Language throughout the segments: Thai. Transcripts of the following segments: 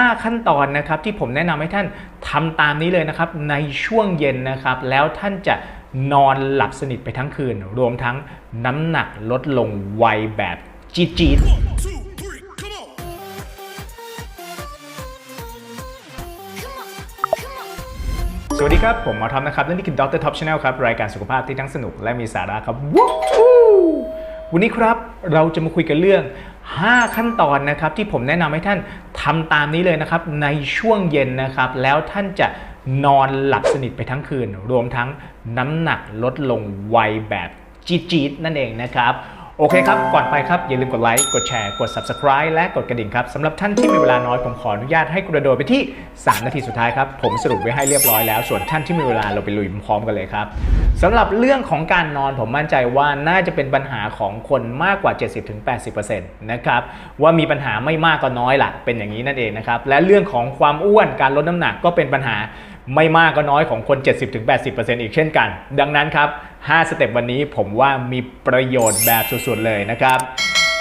5 ขั้นตอนนะครับที่ผมแนะนำให้ท่านทำตามนี้เลยนะครับในช่วงเย็นนะครับ แล้วท่านจะนอนหลับสนิทไปทั้งคืน รวมทั้งน้ำหนักลดลงไวแบบจี๊ดสวัสดีครับ ผมหมอทอมนะครับและนี่คือดรท็อปชาแนลครับ รายการสุขภาพที่ทั้งสนุกและมีสาระครับว้าววันนี้ครับเราจะมาคุยกันเรื่อง 5 ขั้นตอนนะครับที่ผมแนะนำให้ท่านทำตามนี้เลยนะครับในช่วงเย็นนะครับ แล้วท่านจะนอนหลับสนิทไปทั้งคืน รวมทั้งน้ำหนักลดลงไวแบบจี๊ดๆนั่นเองนะครับ โอเคครับ ก่อนไปครับ อย่าลืมกดไลค์ กดแชร์ กด Subscribe และกดกระดิ่งครับสำหรับท่านที่มีเวลาน้อย ผมขออนุญาตให้กระโดดไปที่ 3 นาทีสุดท้ายครับ ผมสรุปไว้ให้เรียบร้อยแล้ว ส่วนท่านที่มีเวลาเราไปลุยพร้อมกันเลยครับสำหรับเรื่องของการนอนผมมั่นใจว่าน่าจะเป็นปัญหาของคนมากกว่า 70-80%นะครับว่ามีปัญหาไม่มากก็น้อยล่ะเป็นอย่างนี้นั่นเองนะครับและเรื่องของความอ้วนการลดน้ำหนักก็เป็นปัญหา ไม่มากก็น้อยของคน 70-80%อีกเช่นกัน ดังนั้นครับ 5 สเต็ปวันนี้ผมว่ามีประโยชน์แบบสุดๆเลยนะครับ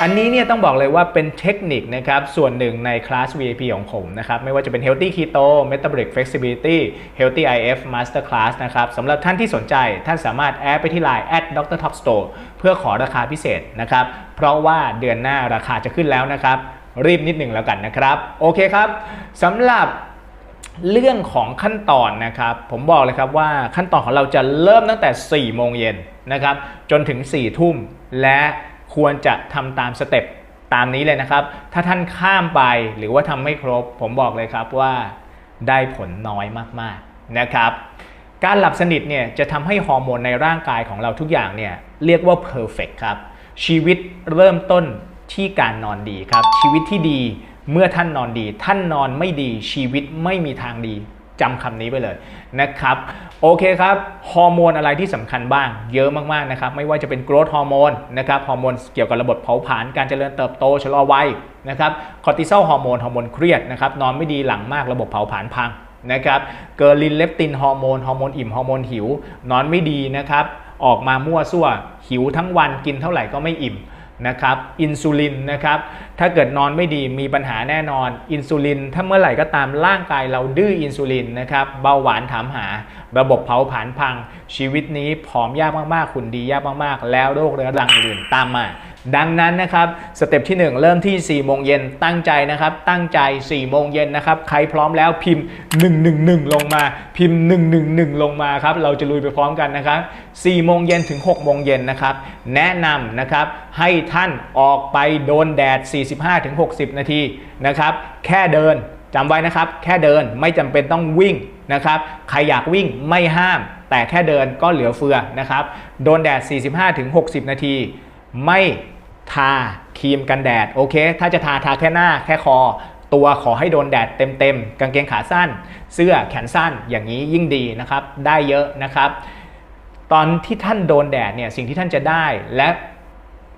อันนี้เนี่ยต้องบอกเลยว่าเป็นเทคนิคนะครับส่วนหนึ่งในคลาส VIP ของผมนะครับไม่ว่าจะเป็น Healthy Keto Metabolic Flexibility Healthy IF Master Class นะครับสำหรับท่านที่สนใจท่านสามารถแอดไปที่ Line at Dr. Top Store เพื่อขอราคาพิเศษนะครับเพราะว่าเดือนหน้าราคาจะขึ้นแล้วนะครับ รีบนิดหนึ่งแล้วกันนะครับ โอเคครับสำหรับ เรื่องของขั้นตอนนะครับ ผมบอกเลยครับว่าขั้นตอนของเราจะเริ่มตั้งแต่ 4 โมงเย็นนะครับ จนถึง 4 ทุ่ม และควรจะทำตามสเต็ปตามนี้เลยนะครับ ถ้าท่านข้ามไปหรือว่าทำไม่ครบ ผมบอกเลยครับว่าได้ผลน้อยมากๆนะครับ การหลับสนิทเนี่ยจะทำให้ฮอร์โมนในร่างกายของเราทุกอย่างเนี่ยเรียกว่า perfect ครับ ชีวิตเริ่มต้นที่การนอนดีครับ ชีวิตที่ดี เมื่อท่านนอนดี ท่านนอนไม่ดีชีวิตไม่มีทางดีจำคำนี้ไปเลยนะครับ โอเคครับฮอร์โมนอะไรที่สำคัญบ้าง เยอะมากๆนะครับ ไม่ว่าจะเป็นโกรทฮอร์โมนนะครับฮอร์โมนเกี่ยวกับระบบเผาผลาญการเจริญเติบโตชะลอวัยนะครับคอร์ติซอลฮอร์โมนฮอร์โมนเครียดนะครับนอนไม่ดีหลังมากระบบเผาผลาญพังนะครับเกอร์ลินเลปตินฮอร์โมนฮอร์โมนอิ่มฮอร์โมนหิวนอนไม่ดีนะครับออกมามั่วซั่วหิวทั้งวันกินเท่าไหร่ก็ไม่อิ่ม นะครับอินซูลินนะครับถ้าเกิดนอนไม่ดีมีปัญหาแน่นอนอินซูลินถ้าเมื่อไหร่ก็ตามร่างกายเราดื้ออินซูลินนะครับเบาหวานถามหา ระบบเผาผลาญพัง ชีวิตนี้ผอมยากมากๆขุนดียากมากๆ แล้วโรคเรื้อรังอื่นตามมา ดังนั้นนะครับสเต็ปที่ 1 เริ่มที่ 4 โมงเย็นตั้งใจนะครับ ตั้งใจ 4 โมงเย็นนะครับ ใครพร้อมแล้วพิมพ์ 111 ลงมา พิมพ์ 111 ลงมาครับ เราจะลุยไปพร้อมกันนะครับ 4 โมงเย็นถึง 6 โมงเย็นนะครับ แนะนำนะครับให้ท่านออกไปโดนแดด 45-60 นาทีนะครับ แค่เดินจำไว้นะครับ แค่เดินไม่จำเป็นต้องวิ่งนะครับ ใครอยากวิ่งไม่ห้าม แต่แค่เดินก็เหลือเฟือนะครับ โดนแดด 45-60 นาที ไม่ ทาครีมกันแดดโอเค ถ้าจะทาทาแค่หน้าแค่คอ ตัวขอให้โดนแดดเต็มๆ กางเกงขาสั้น เสื้อแขนสั้นอย่างนี้ยิ่งดีนะครับ ได้เยอะนะครับ ตอนที่ท่านโดนแดดเนี่ยสิ่งที่ท่านจะได้และ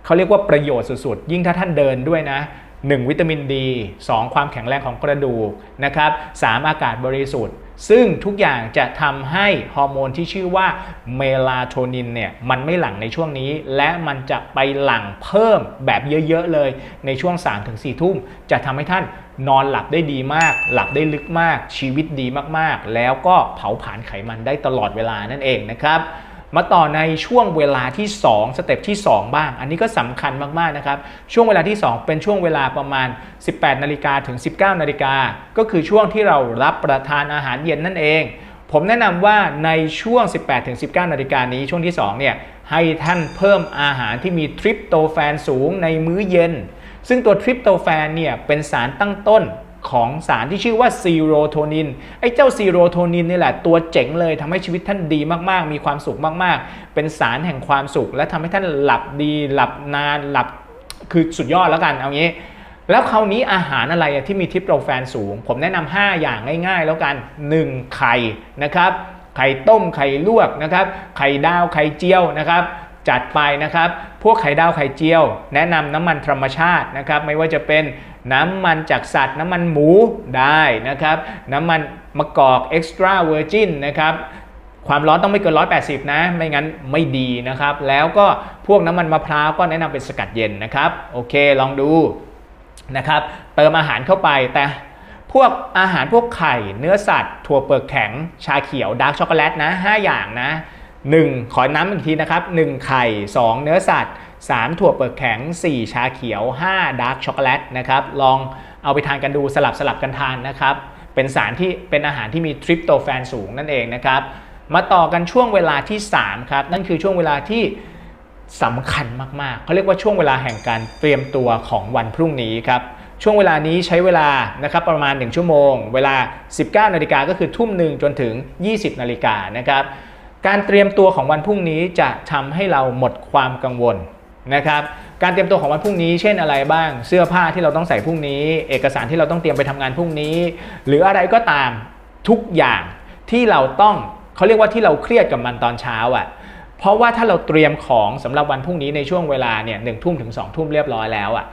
เขาเรียกว่าประโยชน์สุดๆ ยิ่งถ้าท่านเดินด้วยนะ 1 วิตามินดี 2 ความแข็งแรงของกระดูกนะครับ3อากาศบริสุทธิ์ ซึ่งทุกอย่างจะทำให้ฮอร์โมนที่ชื่อว่าเมลาโทนินเนี่ยมันไม่หลั่งในช่วงนี้ และมันจะไปหลั่งเพิ่มแบบเยอะๆเลยในช่วง 3-4 ทุ่ม จะทำให้ท่านนอนหลับได้ดีมาก หลับได้ลึกมาก ชีวิตดีมากๆ แล้วก็เผาผลาญไขมันได้ตลอดเวลานั่นเองนะครับ มาต่อในช่วงเวลาที่ 2 สเต็ปที่ 2 บ้าง อันนี้ก็สำคัญมากๆนะครับ ช่วงเวลาที่ 2 เป็นช่วงเวลาประมาณ 18 นาฬิกาถึง 19 นาฬิกา ก็คือช่วงที่เรารับประทานอาหารเย็นนั่นเอง ผมแนะนำว่าในช่วง 18 ถึง 19 นาฬิกานี้ช่วงที่ 2 เนี่ย ให้ท่านเพิ่มอาหารที่มีทริปโตแฟนสูงในมื้อเย็น ซึ่งตัวทริปโตแฟนเนี่ยเป็นสารตั้งต้น ของสารที่ชื่อว่าซีโรโทนินไอ้เจ้าซีโรโทนินนี่แหละตัวเจ๋งเลยทำให้ชีวิตท่านดีมากๆ มีความสุขมากๆ เป็นสารแห่งความสุข และทำให้ท่านหลับดี หลับนานหลับคือสุดยอดแล้วกันเอางี้ แล้วคราวนี้อาหารอะไรที่มีทริปโตแฟนสูง ผมแนะนำ5อย่างง่าย ๆ แล้วกัน 1. ไข่นะครับไข่ต้มไข่ลวกนะครับไข่ดาวไข่เจียวนะครับจัดไปนะครับ พวกไข่ดาวไข่เจียว แนะนำน้ำมันธรรมชาตินะครับ ไม่ว่าจะเป็น น้ำมันจากสัตว์น้ำมันหมูได้นะครับ น้ำมันมะกอก extra virgin นะครับความร้อนต้องไม่เกิน 180 นะ ไม่งั้นไม่ดีนะครับ แล้วก็พวกน้ำมันมะพร้าวก็แนะนำเป็นสกัดเย็นนะครับ โอเค ลองดูนะครับ เติมอาหารเข้าไป แต่พวกอาหารพวกไข่ เนื้อสัตว์ ถั่วเปลือกแข็ง ชาเขียว ดาร์กช็อกโกแลตนะ 5 อย่างนะ 1 ขอน้ำอีกทีนะครับ 1 ไข่ 2 เนื้อสัตว์ 3 ถั่วเปลือกแข็ง 4 ชาเขียว 5 ดาร์กช็อกโกแลตนะครับลองเอาไปทานกันดูสลับสลับกันทานนะครับเป็นสารที่เป็นอาหารที่มีทริปโตแฟนสูงนั่นเองนะครับมาต่อกันช่วงเวลาที่ 3 ครับ นั่นคือช่วงเวลาที่สำคัญมากๆ เขาเรียกว่าช่วงเวลาแห่งการเตรียมตัวของวันพรุ่งนี้ครับ ช่วงเวลานี้ใช้เวลานะครับประมาณ 1 ชั่วโมง เวลา 19 นาฬิกาก็คือทุ่มหนึ่งจนถึง 20 นาฬิกานะครับ การเตรียมตัวของวันพรุ่งนี้จะทำให้เราหมดความกังวล นะครับการเตรียมตัวของวันพรุ่งนี้เช่นอะไรบ้าง เสื้อผ้าที่เราต้องใส่พรุ่งนี้ เอกสารที่เราต้องเตรียมไปทำงานพรุ่งนี้ หรืออะไรก็ตามทุกอย่างที่เราต้องเขาเรียกว่าที่เราเครียดกับมันตอนเช้าอะเพราะว่าถ้าเราเตรียมของสำหรับวันพรุ่งนี้ในช่วงเวลาเนี่ยหนึ่งทุ่มถึงสองทุ่มเรียบร้อยแล้วอะ่ะ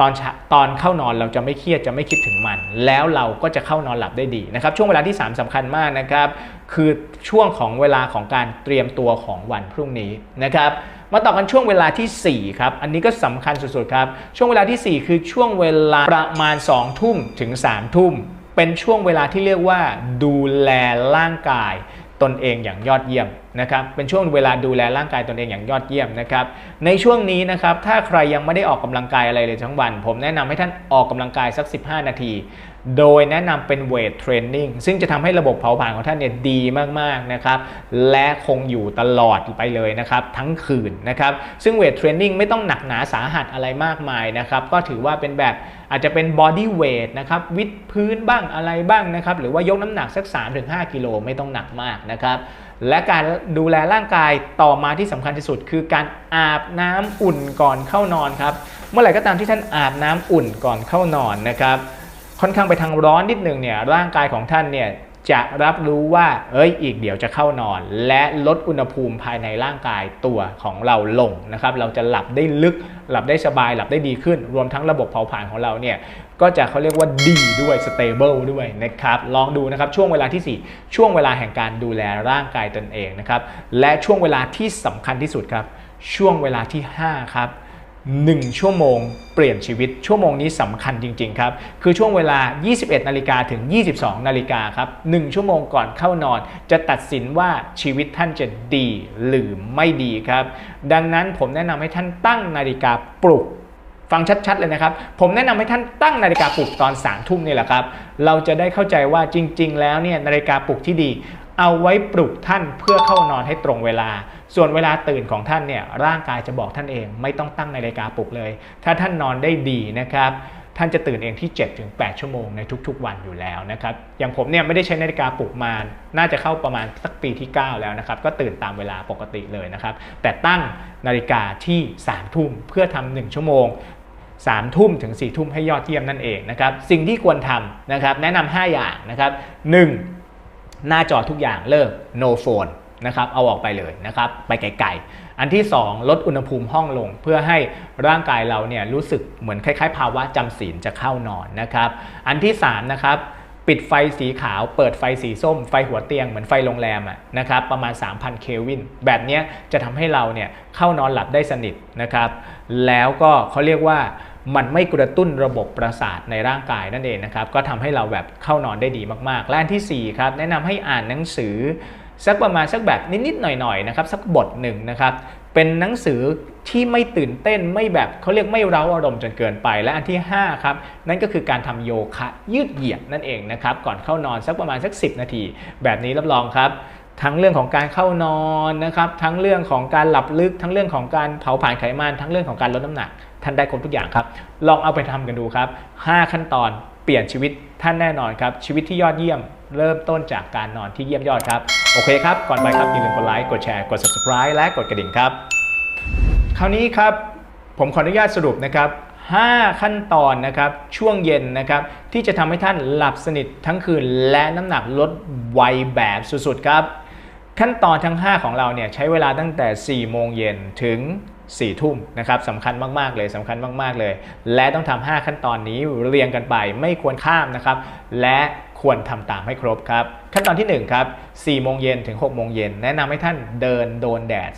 ตอนช้าตอนเข้านอนเราจะไม่เครียดจะไม่คิดถึงมัน แล้วเราก็จะเข้านอนหลับได้ดีนะครับ ช่วงเวลาที่ 3สำคัญมากนะครับ คือช่วงของเวลาของการเตรียมตัวของวันพรุ่งนี้นะครับ มาต่อกันช่วงเวลาทีสี่4 ครับ อันนี้ก็สำคัญสุดๆครับ ช่วงเวลาทีสี่ 4 คือช่วงเวลาประมาณ 2 ทุ่มถึง 3 ทุ่ม เป็นช่วงเวลาที่เรียกว่า ดูแลร่างกาย ตนเองอย่างยอดเยี่ยม นะครับเป็นช่วงเวลาดูแลร่างกายตนเองอย่างยอดเยี่ยมนะครับในช่วงนี้นะครับถ้าใครยังไม่ได้ออกกำลังกายอะไรเลยทั้งวัน ผมแนะนำให้ท่านออกกำลังกายสัก 15 นาที โดยแนะนำเป็นเวทเทรนนิ่งซึ่งจะทำให้ระบบเผาผลาญของท่านเนี่ยดีมากๆนะครับและคงอยู่ตลอดไปเลยนะครับทั้งคืนนะครับซึ่งเวทเทรนนิ่งไม่ต้องหนักหนาสาหัสอะไรมากมายนะครับก็ถือว่าเป็นแบบอาจจะเป็นบอดี้เวทนะครับวิดพื้นบ้างอะไรบ้างนะครับหรือว่ายกน้ำหนักสัก 3-5 กิโลไม่ต้องหนักมากนะครับ และการดูแลร่างกายต่อมาที่สำคัญที่สุด คือการอาบน้ำอุ่นก่อนเข้านอนครับ เมื่อไหร่ก็ตามที่ท่านอาบน้ำอุ่นก่อนเข้านอนนะครับ ค่อนข้างไปทางร้อนนิดหนึ่งเนี่ยร่างกายของท่านเนี่ย จะรับรู้ว่า เอ้ย อีกเดี๋ยวจะเข้านอน และลดอุณหภูมิภายในร่างกายตัวของเราลงนะครับ เราจะหลับได้ลึก หลับได้สบาย หลับได้ดีขึ้น รวมทั้งระบบเผาผลาญของเราเนี่ยก็จะเขาเรียกว่าดีด้วย stable ด้วยนะครับ ลองดูนะครับช่วงเวลาที่ 4 ช่วงเวลาแห่งการดูแลร่างกายตนเองนะครับ และช่วงเวลาที่สำคัญที่สุดครับ ช่วงเวลาที่ 5 ครับ 1 ชั่วโมงเปลี่ยนชีวิต ชั่วโมงนี้สำคัญจริง ๆ ครับ คือช่วงเวลา 21 นาฬิกาถึง 22 นาฬิกาครับ 1 ชั่วโมงก่อนเข้านอน จะตัดสินว่าชีวิตท่านจะดีหรือไม่ดีครับ ดังนั้นผมแนะนำให้ท่านตั้งนาฬิกาปลุกฟังชัด ๆ เลยนะครับ ผมแนะนำให้ท่านตั้งนาฬิกาปลุกตอน3ามทุ่มนี่แหละครับ เราจะได้เข้าใจว่าจริง ๆ แล้วเนี่ยนาฬิกาปลุกที่ดี เอาไว้ปลุกท่านเพื่อเข้านอนให้ตรงเวลา ส่วนเวลาตื่นของท่านเนี่ยร่างกายจะบอกท่านเอง ไม่ต้องตั้งนาฬิกาปลุกเลย ถ้าท่านนอนได้ดีนะครับท่านจะตื่นเองที่ 7-8 ชั่วโมงในทุกๆ วันอยู่แล้วนะครับ อย่างผมเนี่ยไม่ได้ใช้นาฬิกาปลุกมา น่าจะเข้าประมาณสักปีที่ 9 แล้วนะครับ ก็ตื่นตามเวลาปกติเลยนะครับ แต่ตั้งนาฬิกาที่ 3 ทุ่มเพื่อทำ1ชั่วโมงสามทุ่มถึง4ี่ทุ่มให้ยอดเยี่ยมนั่นเองนะครับ สิ่งที่ควรทำนะครับ แนะนำ5อย่างนะครับ 1. หน้าจอทุกอย่างเลิก no phone นะครับเอาออกไปเลยนะครับไปไกลๆอันที่ 2 ลดอุณหภูมิห้องลง เพื่อให้ร่างกายเราเนี่ยรู้สึกเหมือนคล้ายๆ ภาวะจำศีลจะเข้านอนนะครับอันที่3นะครับปิดไฟสีขาวเปิดไฟสีส้ม ไฟหัวเตียงเหมือนไฟโรงแรมอะนะครับประมาณ 3,000 เคลวิน แบบนี้จะทำให้เราเนี่ยเข้านอนหลับได้สนิทนะครับแล้วก็เขาเรียกว่ามันไม่กระตุ้นระบบประสาทในร่างกายนั่นเองนะครับก็ทำให้เราแบบเข้านอนได้ดีมากๆ และอันทีสี่4ครับแนะนำให้อ่านหนังสือ สักประมาณสักแบบนิดๆหน่อยๆนะครับสักบทหนึ่งนะครับเป็นหนังสือที่ไม่ตื่นเต้นไม่แบบเขาเรียกไม่เร้าอารมณ์จนเกินไป และอันที่5ครับนั่นก็คือการทำโยคะยืดเหยียดนั่นเองนะครับก่อนเข้านอนสักประมาณสัก 10 นาที แบบนี้รับรองครับทั้งเรื่องของการเข้านอนนะครับทั้งเรื่องของการหลับลึก ทั้งเรื่องของการเผาผลาญไขมัน ทั้งเรื่องของการลดน้ำหนัก ท่านได้ครบทุกอย่างครับ ลองเอาไปทำกันดูครับ 5 ขั้นตอนเปลี่ยนชีวิตท่านแน่นอนครับชีวิตที่ยอดเยี่ยม เริ่มต้นจากการนอนที่เยี่ยมยอดครับ โอเคครับ ก่อนไปครับอย่าลืมกดไลค์กดแชร์กด subscribe และกดกระดิ่งครับ คราวนี้ครับผมขออนุญาตสรุปนะครับ 5 ขั้นตอนนะครับช่วงเย็นนะครับ ที่จะทำให้ท่านหลับสนิททั้งคืนและน้ำหนักลดไวแบบสุดๆครับ ขั้นตอนทั้ง 5 ของเราเนี่ยใช้เวลาตั้งแต่ 4 โมงเย็นถึง 4ทุ่มนะครับสำคัญมาก ๆ เลยสำคัญมาก ๆ เลย และต้องทำ5ขั้นตอนนี้เรียงกันไปไม่ควรข้ามนะครับ และควรทำตามให้ครบครับ ขั้นตอนที่1ครับ4โมงเย็นถึง6โมงเย็นแนะนำให้ท่านเดินโดนแดด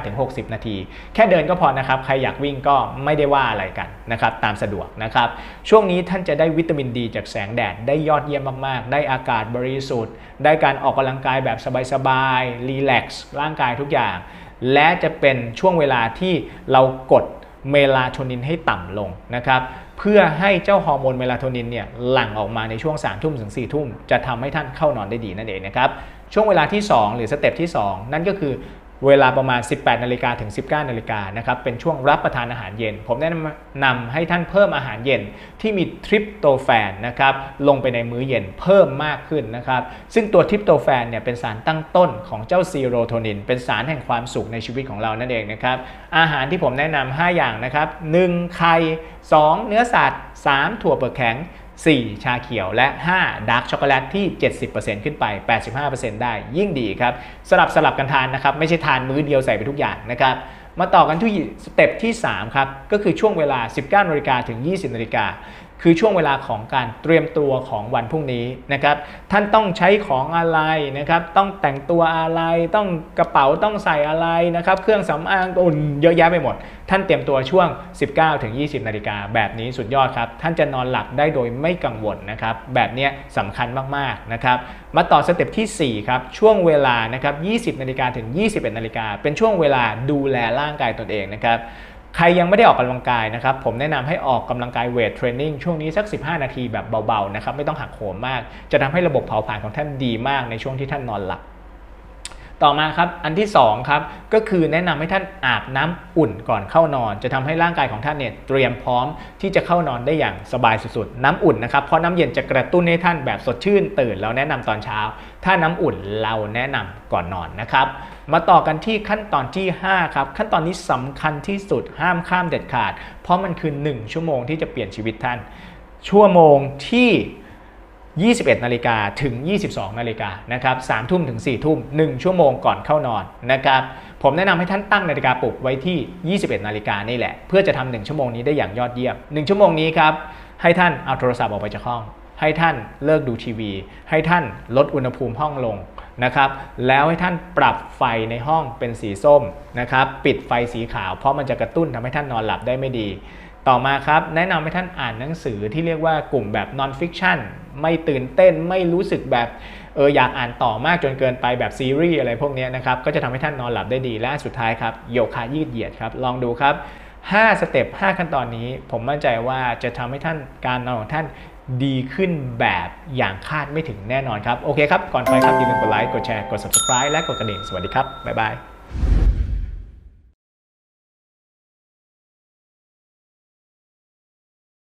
45-60 นาที แค่เดินก็พอนะครับ ใครอยากวิ่งก็ไม่ได้ว่าอะไรกันนะครับตามสะดวกนะครับ ช่วงนี้ท่านจะได้วิตามินดีจากแสงแดด ได้ยอดเยี่ยมมาก ๆ ได้อากาศบริสุทธิ์ ได้การออกกำลังกายแบบสบายๆรีแลกซ์ร่างกายทุกอย่าง และจะเป็นช่วงเวลาที่เรากดเมลาโทนินให้ต่ำลงนะครับเพื่อให้เจ้าฮอร์โมนเมลาโทนินเนี่ยหลั่งออกมาในช่วง3ามทุ่มถึง4ี่ทุ่มจะทำให้ท่านเข้านอนได้ดีนั่นเองนะครับช่วงเวลาที่ 2 หรือสเต็ปที่ 2 นั่นก็คือ เวลาประมาณ 18นาฬิกาถึง 19นาฬิกานะครับเป็นช่วงรับประทานอาหารเย็น ผมแนะนำให้ท่านเพิ่มอาหารเย็นที่มีทริปโตแฟนนะครับลงไปในมื้อเย็นเพิ่มมากขึ้นนะครับซึ่งตัวทริปโตแฟนเนี่ยเป็นสารตั้งต้นของเจ้าซีโรโทนิน เป็นสารแห่งความสุขในชีวิตของเรานั่นเองนะครับอาหารที่ผมแนะนำ5อย่างนะครับ 1. ไข่ 2. เนื้อสัตว์ 3. ถั่วเปลือกแข็ง 4. ชาเขียวและ 5. ดาร์กช็อกโกแลตที่ 70%ขึ้นไป 85%ได้ยิ่งดีครับสลับสลับกันทานนะครับ ไม่ใช่ทานมื้อเดียวใส่ไปทุกอย่างนะครับ มาต่อกันที่สเต็ปที่ 3 ครับ ก็คือช่วงเวลา 19นาฬิกาถึง 20นาฬิกา คือช่วงเวลาของการเตรียมตัวของวันพรุ่งนี้นะครับ ท่านต้องใช้ของอะไรนะครับ ต้องแต่งตัวอะไรต้องกระเป๋าต้องใส่อะไรนะครับ เครื่องสำอางอุ่นเยอะแยะไปหมด ท่านเตรียมตัวช่วง 19ถึง20 นาฬิกาแบบนี้สุดยอดครับ ท่านจะนอนหลับได้โดยไม่กังวลนะครับ แบบนี้สำคัญมากๆนะครับ มาต่อสเต็ปทีสี่4 ครับ ช่วงเวลานะครับ 20 นาฬิกาถึง 21 นาฬิกาเป็นช่วงเวลาดูแลร่างกายตนเองนะครับ ใครยังไม่ได้ออกกำลังกายนะครับ ผมแนะนำให้ออกกำลังกายเวทเทรนนิ่งช่วงนี้สัก 15 นาทีแบบเบาๆนะครับไม่ต้องหักโหมมาก จะทำให้ระบบเผาผลาญของท่านดีมากในช่วงที่ท่านนอนหลับ ต่อมาครับอันที่2ครับก็คือแนะนำให้ท่านอาบน้ำอุ่นก่อนเข้านอน จะทำให้ร่างกายของท่านเนี่ยเตรียมพร้อมที่จะเข้านอนได้อย่างสบายสุดๆน้ำอุ่นนะครับเพราะน้ำเย็นจะกระตุ้นให้ท่านแบบสดชื่นตื่นเราแนะนำตอนเช้า ถ้าน้ำอุ่นเราแนะนำก่อนนอนนะครับมาต่อกันที่ขั้นตอนที่ 5 ครับ ขั้นตอนนี้สำคัญที่สุดห้ามข้ามเด็ดขาด เพราะมันคือ 1 ชั่วโมงที่จะเปลี่ยนชีวิตท่าน ชั่วโมงที่ 21 นาฬิกาถึง 22 นาฬิกานะครับ3ทุ่มถึง 4 ทุ่ม 1 ชั่วโมงก่อนเข้านอนนะครับ ผมแนะนำให้ท่านตั้งนาฬิกาปลุกไว้ที่ 21 นาฬิกานี่แหละ เพื่อจะทำ1ชั่วโมงนี้ได้อย่างยอดเยี่ยม 1 ชั่วโมงนี้ครับ ให้ท่านเอาโทรศัพท์ออกไปจากห้อง ให้ท่านเลิกดูทีวี ให้ท่านลดอุณหภูมิห้องลงนะครับ แล้วให้ท่านปรับไฟในห้องเป็นสีส้มนะครับ ปิดไฟสีขาว เพราะมันจะกระตุ้นทำให้ท่านนอนหลับได้ไม่ดี ต่อมาครับ แนะนำให้ท่านอ่านหนังสือที่เรียกว่ากลุ่มแบบ non fiction ไม่ตื่นเต้นไม่รู้สึกแบบเอออยากอ่านต่อมากจนเกินไปแบบซีรีส์อะไรพวกนี้นะครับ ก็จะทำให้ท่านนอนหลับได้ดี และสุดท้ายครับโยคะยืดเหยียดครับ ลองดูครับ5สเต็ป5ขั้นตอนนี้ ผมมั่นใจว่าจะทำให้ท่านการนอนของท่านดีขึ้นแบบอย่างคาดไม่ถึงแน่นอนครับ โอเคครับ ก่อนไปครับอย่าลืมกดไลค์กดแชร์กด subscribe และกดกระดิ่งสวัสดีครับบ๊ายบาย